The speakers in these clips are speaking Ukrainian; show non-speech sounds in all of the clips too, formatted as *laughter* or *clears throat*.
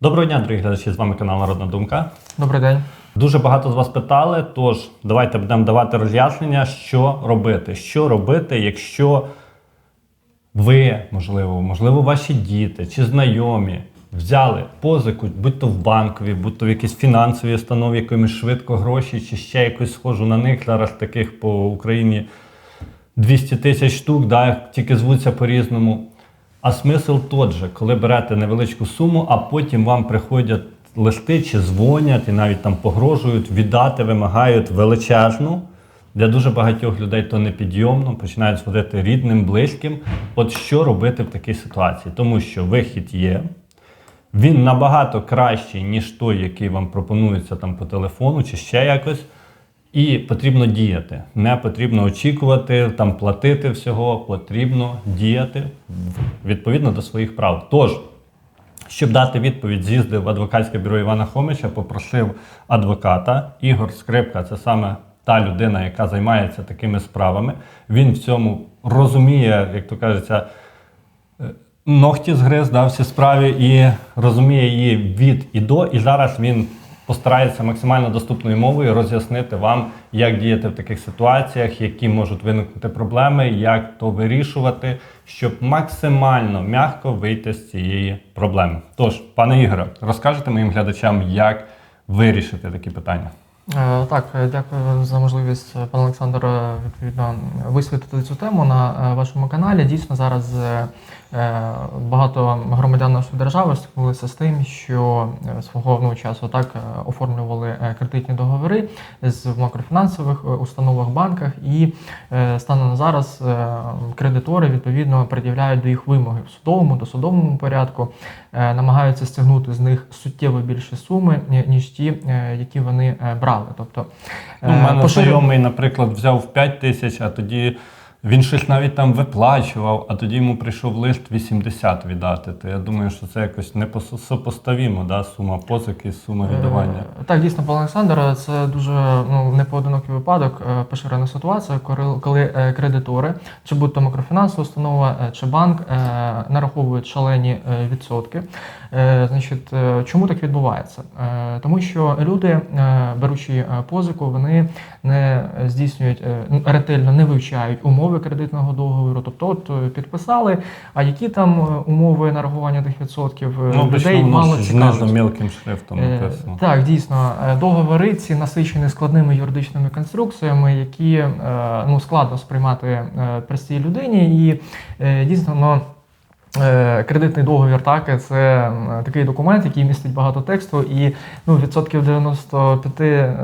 Доброго дня, дорогі глядачі, з вами канал Народна Думка. Добрий день. Дуже багато з вас питали, тож давайте будемо давати роз'яснення, що робити. Що робити, якщо ви, можливо, можливо, ваші діти чи знайомі взяли позику, будь то в банкові, будь то в якійсь фінансовій установі, якимось швидко гроші, чи ще якось схожу на них. Зараз таких по Україні 200 тисяч штук, да, тільки звуться по-різному. А смисл тот же, коли берете невеличку суму, а потім вам приходять листи чи дзвонять і навіть там погрожують, віддати, вимагають величезну. Для дуже багатьох людей то непідйомно, починають зводити рідним, близьким. От що робити в такій ситуації? Тому що вихід є, він набагато кращий, ніж той, який вам пропонується там по телефону чи ще якось. І потрібно діяти. Не потрібно очікувати, там платити всього, потрібно діяти відповідно до своїх прав. Тож, щоб дати відповідь, з'їздив в адвокатське бюро Івана Хомича, попросив адвоката. Ігор Скрипка це саме та людина, яка займається такими справами. Він в цьому розуміє, як то кажеться, е, ногті згриз да, всі справі і розуміє її від і до. І зараз він постарається максимально доступною мовою роз'яснити вам, як діяти в таких ситуаціях, які можуть виникнути проблеми, як то вирішувати, щоб максимально м'яко вийти з цієї проблеми. Тож, пане Ігоре, розкажете моїм глядачам, як вирішити такі питання. Е, Так, е, дякую за можливість, е, пане Олександр, відповідно висвітлити цю тему на вашому каналі. Дійсно, зараз багато громадян нашої держави стикнулися з тим, що свого ну, часу так оформлювали кредитні договори з макрофінансових установах, банках, і станом на зараз кредитори відповідно пред'являють до їх вимоги в судовому, досудовому порядку, намагаються стягнути з них суттєво більше суми, ніж ті, які вони е, брали. Тобто, Ну, У мене поширю- знайомий, наприклад, взяв 5 тисяч, а тоді він щось навіть там виплачував, а тоді йому прийшов лист 80 віддати. То я думаю, що це якось не сопоставімо, да, сума позики, сума віддавання. Е, Так, дійсно, пане Олександре, це дуже ну, непоодинокий випадок, е, поширена ситуація, коли, е, кредитори, чи будь то макрофінансова установа, е, чи банк, е, нараховують шалені е, відсотки. Е, Значить, е, чому так відбувається? Е, Тому що люди, беручи позику, вони не здійснюють ну, ретельно не вивчають умови кредитного договору. Тобто, от підписали, а які там умови нарахування тих відсотків Ну, людей мало цікавить. мілким шрифтом написано. Так, дійсно, договори ці насичені складними юридичними конструкціями, які ну, складно сприймати простій людині, і дійсно. Е, Кредитний договір, так, це такий документ, який містить багато тексту, і ну, відсотків 95 е,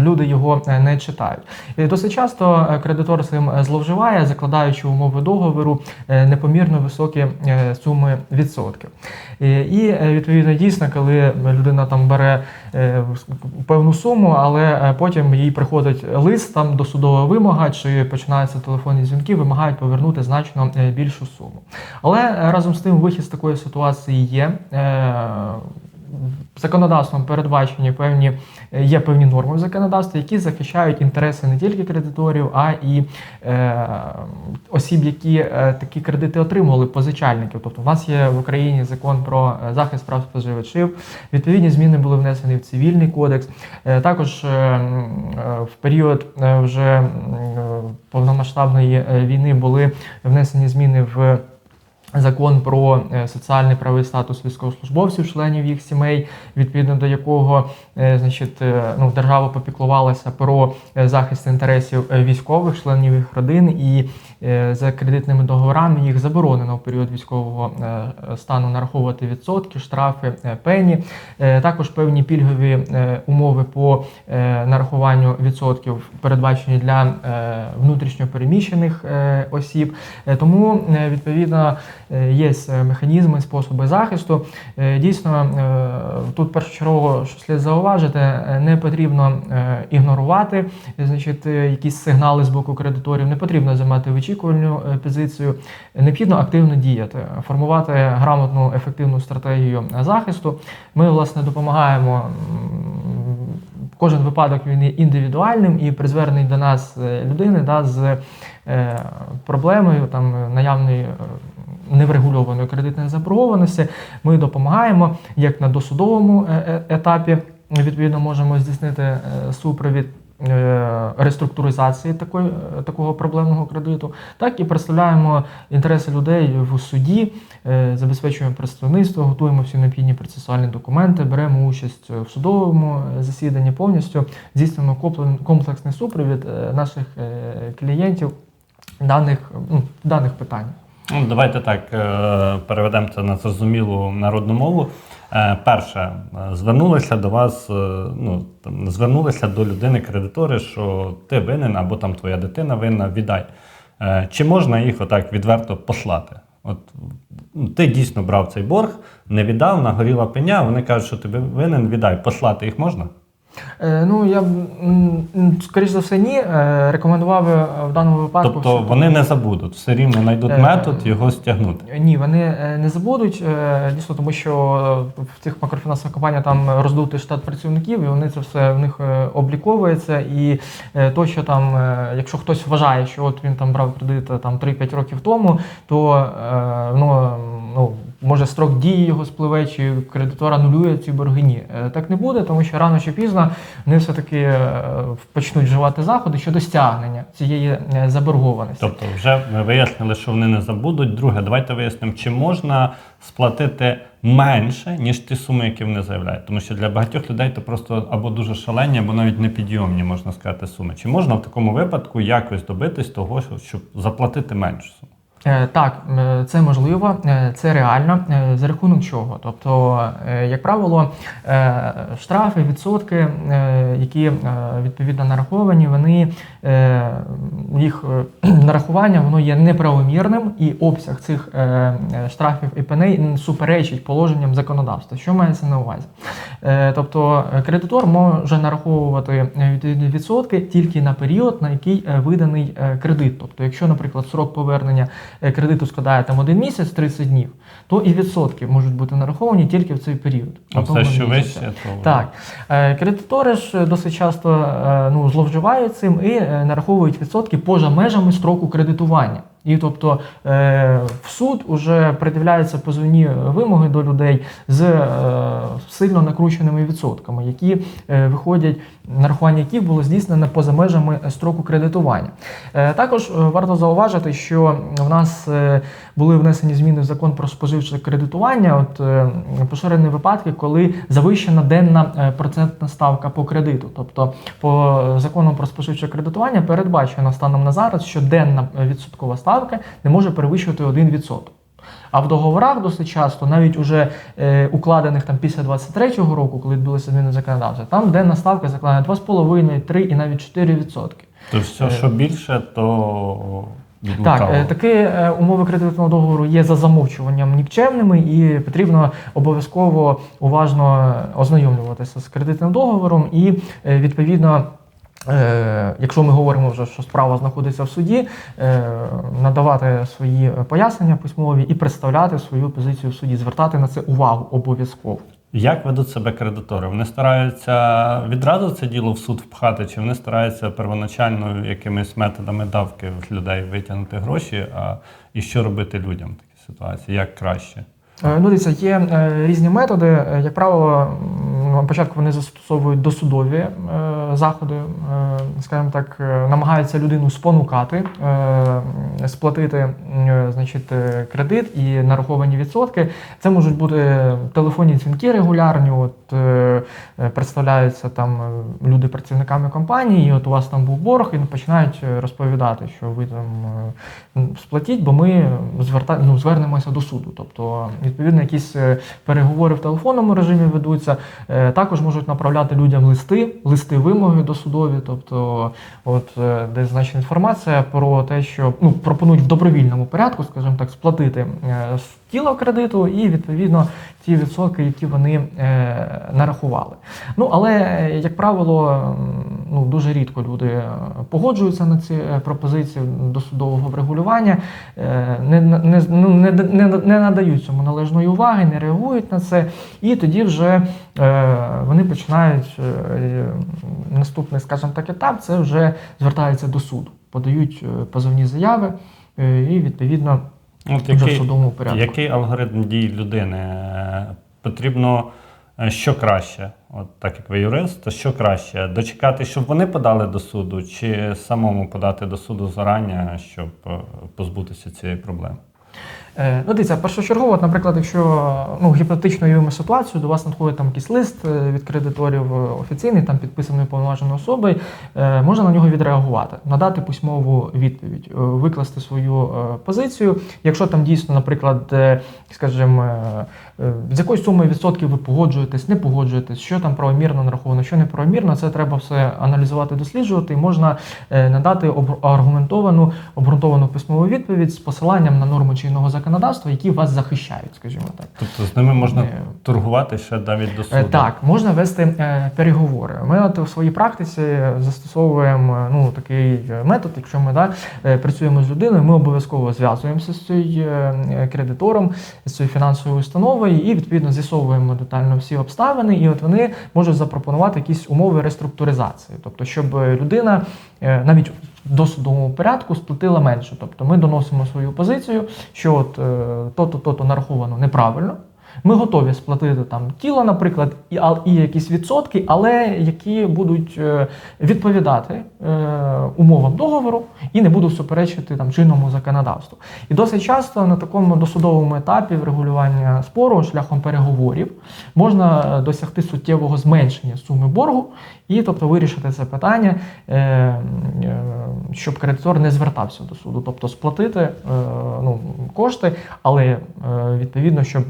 люди його е, не читають. І досить часто е, кредитор цим е, зловживає, закладаючи в умови договору е, непомірно високі е, суми відсотків. І, е, відповідно дійсно, коли людина там бере е, певну суму, але е, потім їй приходить лист там до судового вимога, чи починаються телефонні дзвінки, вимагають повернути значно е, більшу суму. Але е, разом з тим вихід з такої ситуації є. Законодавством передбачені певні е, є певні норми в законодавстві, які захищають інтереси не тільки кредиторів, а і е, осіб, які е, такі кредити отримували, позичальників. Тобто, в нас є в Україні закон про е, захист прав споживачів. Відповідні зміни були внесені в цивільний кодекс. Е, також е, е, в період вже повномасштабної війни були внесені зміни в. Закон про е, соціальний правовий статус військовослужбовців, членів їх сімей, відповідно до якого е, значить, е, ну, держава попіклувалася про захист інтересів військових, членів їх родин, і за кредитними договорами їх заборонено в період військового стану нараховувати відсотки, штрафи, пені. Також певні пільгові умови по нарахуванню відсотків передбачені для внутрішньо переміщених е, осіб. Тому відповідно є е, механізми, способи захисту. Е, Дійсно, е, тут першочергово що слід зауважити, е, не потрібно е, ігнорувати значить, е, якісь сигнали з боку кредиторів, не потрібно займати вичікувальну е, позицію. Необхідно активно діяти, формувати грамотну ефективну стратегію захисту. Ми власне допомагаємо. Кожен випадок він є індивідуальним і при зверненні до нас е, людини да, з е, проблемою там наявної е, неврегульованої кредитної заборгованості. Ми допомагаємо як на досудовому е, е, етапі. Відповідно, можемо здійснити е, супровід реструктуризації такої, такого проблемного кредиту, так і представляємо інтереси людей в суді, забезпечуємо представництво, готуємо всі необхідні процесуальні документи, беремо участь в судовому засіданні повністю, здійснюємо комплексний супровід наших клієнтів даних, ну, даних питань. Ну, давайте так е, переведемо це на зрозумілу народну мову. Е, Перше, е, звернулися до вас, ну там звернулися до людини кредитори, що ти винен або там твоя дитина винна, віддай. Чи можна їх отак відверто послати? От ну, ти дійсно брав цей борг, не віддав, нагоріла пеня, вони кажуть, що ти винен, віддай. Послати їх можна? Е, Ну, я б, скоріш за все, ні. Е, Рекомендував в даному випадку. Тобто що- вони не забудуть, все рівно знайдуть Е, метод його стягнути. Ні, вони е, не забудуть, е, дійсно, тому що е, в цих макрофінансових компаніях там роздутий штат працівників, і вони це все в них е, обліковується. І е, то, що там, е, якщо хтось вважає, що от він там брав кредит е, там 3-5 років тому, то е, ну, може строк дії його спливе, чи кредитор анулює ці борги. Ні, Е, так не буде, тому що рано чи пізно вони все-таки е, почнуть вживати заходи щодо стягнення цієї е, заборгованості. Тобто, вже ми вияснили, що вони не забудуть. Друге, давайте вияснимо, чи можна сплатити менше, ніж ті суми, які вони заявляють. Тому що для багатьох людей це просто або дуже шалені, або навіть непідйомні, можна сказати, суми. Чи можна в такому випадку якось добитись того, що- щоб заплатити меншу суму? Е, Так, це можливо, е, це реально. Е, За рахунок чого? Тобто, як правило, штрафи, відсотки, які відповідно нараховані, вони їх *clears throat* нарахування воно є неправомірним, і обсяг цих штрафів і пеней суперечить положенням законодавства. Що мається на увазі? Тобто, кредитор може нараховувати відсотки тільки на період, на який виданий кредит. Тобто, якщо, наприклад, срок повернення кредиту складає там один місяць 30 днів, то і відсотки можуть бути нараховані тільки в цей період. А все, що вище, то Так, Е, кредитори ж досить часто е, ну, зловживають цим і е, нараховують відсотки поза межами строку кредитування. І тобто е, в суд вже придивляються позовні вимоги до людей з е, сильно накрученими відсотками, які е, виходять, нарахування яких було здійснене поза межами строку кредитування. Також варто зауважити, що в нас були внесені зміни в закон про споживче кредитування. От поширені випадки, коли завищена денна процентна ставка по кредиту. Тобто, по закону про споживче кредитування передбачено станом на зараз, що денна відсоткова ставка не може перевищувати 1%. А в договорах досить часто, навіть уже е, укладених там після 23-го року, коли відбулися зміни законодавства, там денна ставка закладена 2,5, 3 і навіть 4%. то все, що більше, то від Так, е, такі е, умови кредитного договору є за замовчуванням нікчемними, і потрібно обов'язково уважно ознайомлюватися з кредитним договором і е, відповідно. Е, Якщо ми говоримо вже, що справа знаходиться в суді, е, надавати свої пояснення письмові і представляти свою позицію в суді, звертати на це увагу обов'язково. Як ведуть себе кредитори? Вони стараються відразу це діло в суд впхати, чи вони стараються первоначально якимись методами давки в людей витягнути гроші? А і що робити людям в такій ситуації? Як краще? Е, Ну, дивіться, є е, різні методи. Е, Як правило, початку вони застосовують досудові заходи, скажімо так, намагаються людину спонукати, сплатити значить, кредит і нараховані відсотки. Це можуть бути телефонні дзвінки регулярні. От представляються там люди працівниками компанії, і от у вас там був борг, і починають розповідати, що ви там сплатіть, бо ми зверта... ну, звернемося до суду. Тобто, відповідно, якісь е, переговори в телефонному режимі ведуться. Е, Також можуть направляти людям листи, листи вимоги до судові, тобто, от е, де значна інформація про те, що ну, пропонують в добровільному порядку, скажімо так, сплатити з тіла кредиту і відповідно ті відсотки, які вони нарахували. Ну але, як правило, ну дуже рідко люди е, погоджуються на ці е, пропозиції досудового врегулювання, е, не, не, ну, не, не, не надають цьому належної уваги, не реагують на це, і тоді вже вони починають наступний, скажімо так, етап це вже звертаються до суду, подають позовні заяви і відповідно. От вже в судовому порядку. який алгоритм дій людини? Потрібно що краще? От так як ви юрист, то що краще? Дочекати, щоб вони подали до суду, чи самому подати до суду зарані, щоб е, позбутися цієї проблеми? Е, Ну, дивіться, першочергово, наприклад, якщо ну, гіпотетично уявимо ситуацію, до вас надходить там якийсь лист е, від кредиторів е, офіційний, там підписаний повноваженою особою, можна на нього відреагувати, надати письмову відповідь, викласти свою позицію. Якщо там дійсно, наприклад, скажімо, з якоюсь сумою відсотків ви погоджуєтесь, не погоджуєтесь, що там правомірно нараховано, що неправомірно, це треба все аналізувати, досліджувати, і можна надати аргументовану, обґрунтовану письмову відповідь з посиланням на норми чинного законодавства, які вас захищають, скажімо так. Тобто з ними можна Е, торгувати ще навіть до суду. Е, Так, можна вести е, переговори. Ми от у своїй практиці застосовуємо ну, такий метод, якщо ми да, працюємо з людиною, ми обов'язково зв'язуємося з цією кредитором, з цією фінансовою установою і відповідно з'ясовуємо детально всі обставини, і от вони можуть запропонувати якісь умови реструктуризації, тобто, щоб людина навіть в досудовому порядку сплатила менше. Тобто ми доносимо свою позицію, що от е, то-то, то-то нараховано неправильно. Ми готові сплатити там тіло, наприклад, і, і якісь відсотки, але які будуть е, відповідати е, умовам договору і не будуть суперечити там чинному законодавству. І досить часто на такому досудовому етапі врегулювання спору шляхом переговорів можна е, досягти суттєвого зменшення суми боргу і тобто вирішити це питання, е, е, щоб кредитор не звертався до суду, тобто сплатити е, ну, кошти, але відповідно, щоб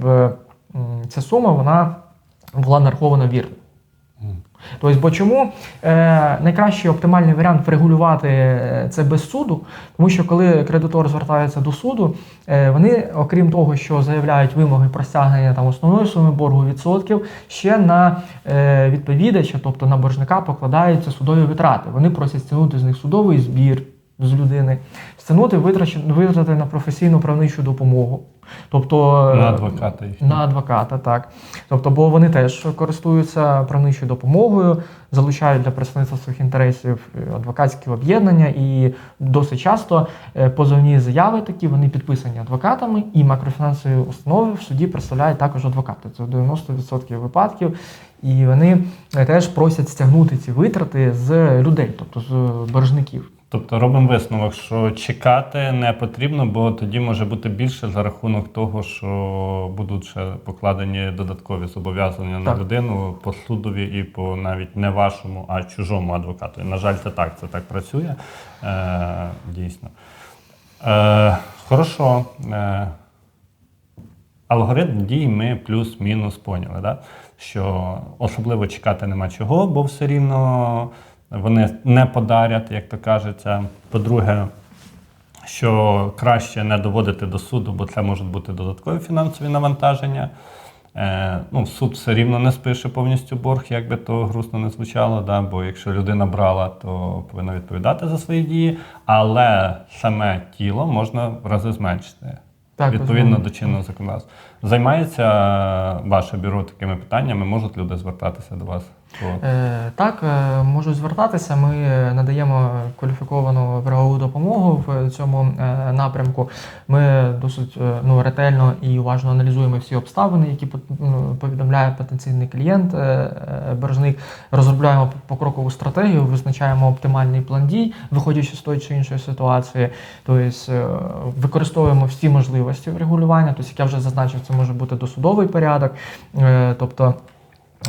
ця сума вона була нарахована вірно. Тобто, бо чому е, найкращий оптимальний варіант врегулювати е, це без суду? Тому що коли кредитор звертається до суду, е, вони, окрім того, що заявляють вимоги про стягнення там основної суми боргу відсотків, ще на е, відповідача, тобто на боржника, покладаються судові витрати. Вони просять стягнути з них судовий збір з людини, стягнути витрачі- витрати на професійну правничу допомогу. Тобто е, На адвоката. на адвоката, так. Тобто, бо вони теж користуються правничою допомогою, залучають для представництва своїх інтересів е, адвокатські об'єднання, і досить часто е, позовні заяви такі вони підписані адвокатами, і макрофінансові установи в суді представляють також адвокати. Це 90% випадків. І вони теж просять стягнути ці витрати з людей, тобто з боржників. Тобто робимо висновок, що чекати не потрібно, бо тоді може бути більше за рахунок того, що будуть ще покладені додаткові зобов'язання на людину по судові і по навіть не вашому, а чужому адвокату. І, на жаль, це так, це так працює. Е, дійсно. Е, хорошо. Е, алгоритм дій ми плюс-мінус поняли, да? що особливо чекати нема чого, бо все рівно вони не подарять, як то кажеться. По-друге, що краще не доводити до суду, бо це можуть бути додаткові фінансові навантаження. Е, ну, суд все рівно не спише повністю борг, як би то грустно не звучало, да? бо якщо людина брала, то повинна відповідати за свої дії, але саме тіло можна в рази зменшити. Так, відповідно безумовно. до чинного законодавства. Займається ваше бюро такими питаннями, можуть люди звертатися до вас? Е, Так, е, можуть звертатися. Ми надаємо кваліфіковану правову допомогу в цьому е, напрямку. Ми досить е, ну, ретельно і уважно аналізуємо всі обставини, які ну, повідомляє потенційний клієнт, е, е, боржник. Розробляємо покрокову стратегію, визначаємо оптимальний план дій, виходячи з тої чи іншої ситуації. Тобто е, використовуємо всі можливості врегулювання. Тобто, як я вже зазначив, це може бути досудовий порядок, е, тобто.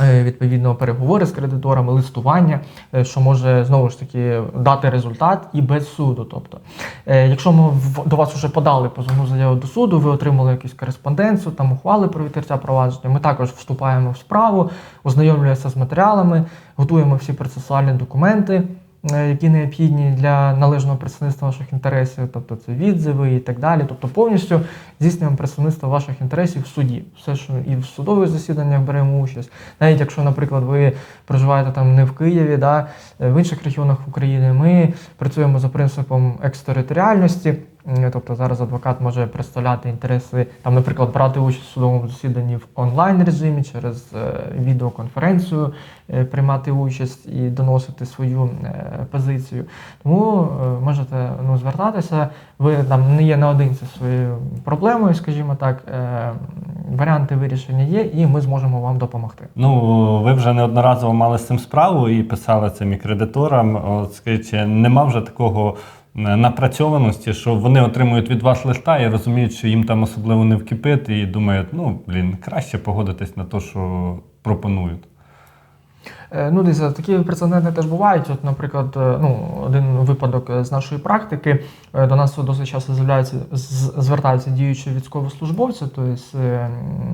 Е, Відповідно, переговори з кредиторами, листування, е, що може знову ж таки дати результат і без суду. Тобто, якщо ми до вас вже подали позовну заяву до суду, ви отримали якусь кореспонденцію, там ухвали про відкриття провадження. Ми також вступаємо в справу, ознайомлюємося з матеріалами, готуємо всі процесуальні документи, які необхідні для належного представництва ваших інтересів, тобто це відзиви і так далі. Тобто повністю здійснюємо представництво ваших інтересів в суді. Все, що і в судових засіданнях беремо участь. Навіть якщо, наприклад, ви проживаєте там не в Києві, да, е, в інших регіонах України, ми працюємо за принципом екстериторіальності. Тобто зараз адвокат може представляти інтереси, там, наприклад, брати участь в судовому засіданні в онлайн режимі через е, відеоконференцію, е, приймати участь і доносити свою е, позицію. Тому можете ну, звертатися. Ви там не є наодинці зі своєю проблемою, скажімо так. Варіанти вирішення є, і ми зможемо вам допомогти. Ну, ви вже неодноразово мали з цим справу і писали цим і кредиторам. От скажіть, нема вже такого напрацьованості, що вони отримують від вас листа і розуміють, що їм там особливо не вкипить, і думають, ну блін, краще погодитись на те, що пропонують. Е, Ну, дивіться, такі прецеденти теж бувають. От, наприклад, е, ну, один випадок е, з нашої практики. Е, До нас досить часто з'являються, звертаються діючі військовослужбовці, тобто, е,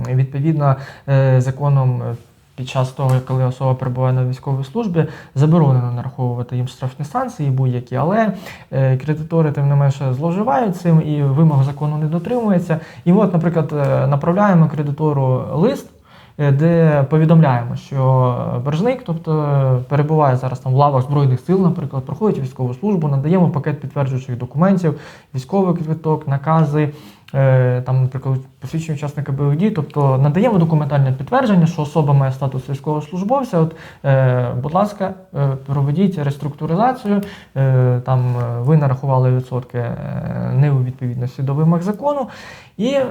відповідно, е, законом. Під час того, коли особа перебуває на військовій службі, заборонено нараховувати їм штрафні санкції будь-які, але е, кредитори тим не менше зловживають цим і вимог закону не дотримуються. І от, наприклад, е, направляємо кредитору лист, е, де повідомляємо, що боржник, тобто перебуває зараз там в лавах збройних сил, наприклад, проходить військову службу, надаємо пакет підтверджуючих документів, військовий квиток, накази. Там, наприклад, посвідчення учасника бойових дій, тобто надаємо документальне підтвердження, що особа має статус військовослужбовця. От, е, будь ласка, е, проведіть реструктуризацію. Е, там е, ви нарахували відсотки е, не у відповідності до вимог закону, і е,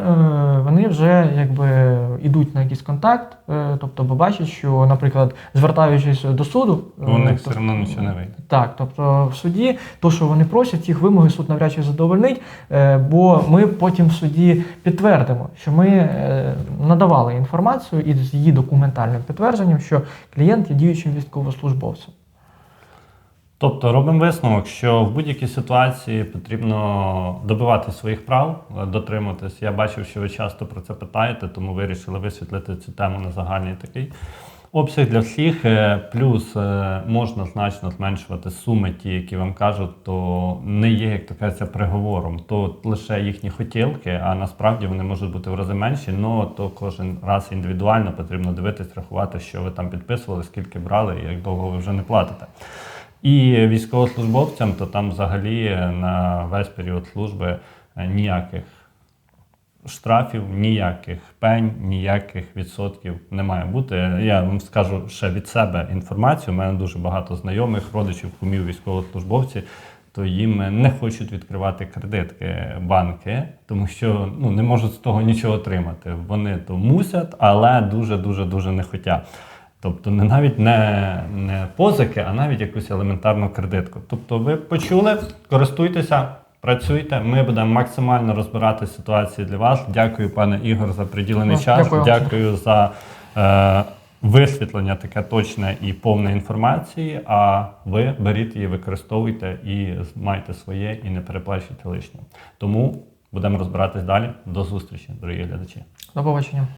вони вже якби йдуть на якийсь контакт, е, тобто бо бачать, що, наприклад, звертаючись до суду, е, У них все одно нічого не вийде. так, тобто в суді, то, що вони просять, їх вимоги суд навряд чи задовольнить, е, бо ми потім в суді підтвердимо, що ми е, надавали інформацію із її документальним підтвердженням, що клієнт є діючим військовослужбовцем. Тобто робимо висновок, що в будь-якій ситуації потрібно добивати своїх прав, е, дотримуватись. Я бачив, що ви часто про це питаєте, тому вирішили висвітлити цю тему на загальний такий обсяг для всіх. Е, Плюс е, можна значно зменшувати суми, ті, які вам кажуть, то не є, як то кажеться, приговором. То лише їхні хотілки, а насправді вони можуть бути в рази менші. Ну то кожен раз індивідуально потрібно дивитись, рахувати, що ви там підписували, скільки брали і як довго ви вже не платите. І військовослужбовцям, то там взагалі на весь період служби е, ніяких штрафів, ніяких пень, ніяких відсотків не має бути. Я вам скажу ще від себе інформацію. У мене дуже багато знайомих, родичів, кумів, військовослужбовці. То їм не хочуть відкривати кредитки банки, тому що ну не можуть з того нічого отримати. Вони то мусять, але дуже дуже дуже не хочуть. Тобто не навіть не, не позики, а навіть якусь елементарну кредитку. Тобто, ви почули, користуйтеся, працюйте. Ми будемо максимально розбирати ситуації для вас. Дякую, пане Ігор, за приділений Ну, час. дякую. Дякую за е, висвітлення таке точне і повне інформації. А ви беріть її, використовуйте і майте своє, і не переплачуйте лишнє. Тому будемо розбиратись далі. До зустрічі, дорогі глядачі. До побачення.